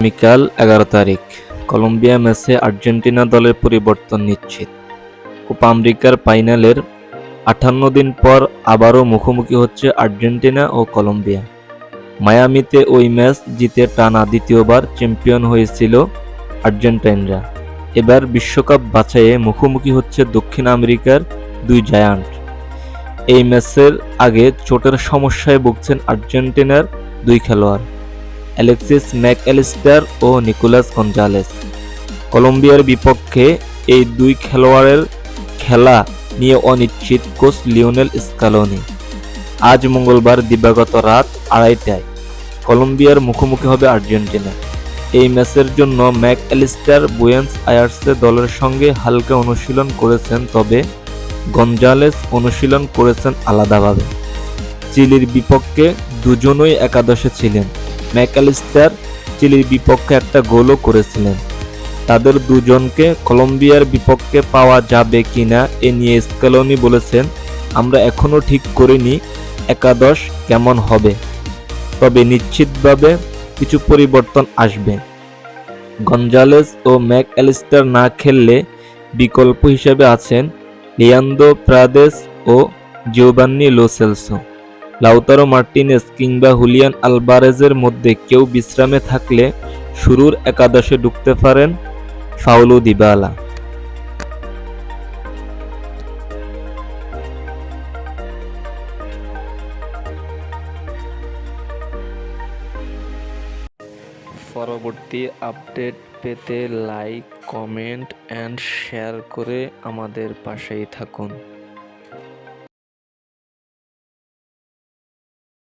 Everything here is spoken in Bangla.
আগামীকাল এগারো তারিখ। কলম্বিয়া ম্যাচে আর্জেন্টিনা দলের পরিবর্তন নিশ্চিত। কোপা আমেরিকার ফাইনালের আটান্ন দিন পর আবারও মুখোমুখি হচ্ছে আর্জেন্টিনা ও কলম্বিয়া। মায়ামিতে ওই ম্যাচ জিতে টানা দ্বিতীয়বার চ্যাম্পিয়ন হয়েছিল আর্জেন্টাইনরা। এবার বিশ্বকাপ বাছাইয়ে মুখোমুখি হচ্ছে দক্ষিণ আমেরিকার দুই জায়ান্ট। এই ম্যাচের আগে চোটের সমস্যায় ভুগছেন আর্জেন্টিনার দুই খেলোয়াড়। অ্যালেক্সিস ম্যাকঅ্যালিস্টার ও নিকোলাস গঞ্জালেস কলম্বিয়ার বিপক্ষে এই দুই খেলোয়াড়ের খেলা নিয়ে অনিশ্চিত কোচ লিওনেল স্কালোনি। আজ মঙ্গলবার দিবাগত রাত আড়াইটায় কলম্বিয়ার মুখোমুখি হবে আর্জেন্টিনা। এই ম্যাচের জন্য ম্যাক অ্যালিস্টার বুয়েন্স আয়ার্সে দলের সঙ্গে হালকা অনুশীলন করেছেন, তবে গঞ্জালেস অনুশীলন করেছেন আলাদাভাবে। চিলির বিপক্ষে দুজনই একাদশে ছিলেন। ম্যাকালিস্টার চিলির বিপক্ষে একটা গোলও করেছিলেন। তাদের দুজনকে কলম্বিয়ার বিপক্ষে পাওয়া যাবে কিনা এ নিয়ে স্কেলনি বলেছেন, আমরা এখনও ঠিক করিনি, একাদশ কেমন হবে? তবে নিশ্চিতভাবে কিছু পরিবর্তন আসবে। গঞ্জালেস ও ম্যাক অ্যালিস্টার না খেললে বিকল্প হিসেবে আছেন লিয়ান্দো প্রাদেশ ও Giovani Lo Celso. Lautaro Martinez কিংবা হুলিয়ান আলবারেজের মধ্যে কেউ বিশ্রামে থাকলে শুরুর একাদশে ঢুকতে পারেন ফাউলু দিবালা। পরবর্তী আপডেট পেতে লাইক, কমেন্ট, অ্যান্ড শেয়ার করে আমাদের পাশেই থাকুন।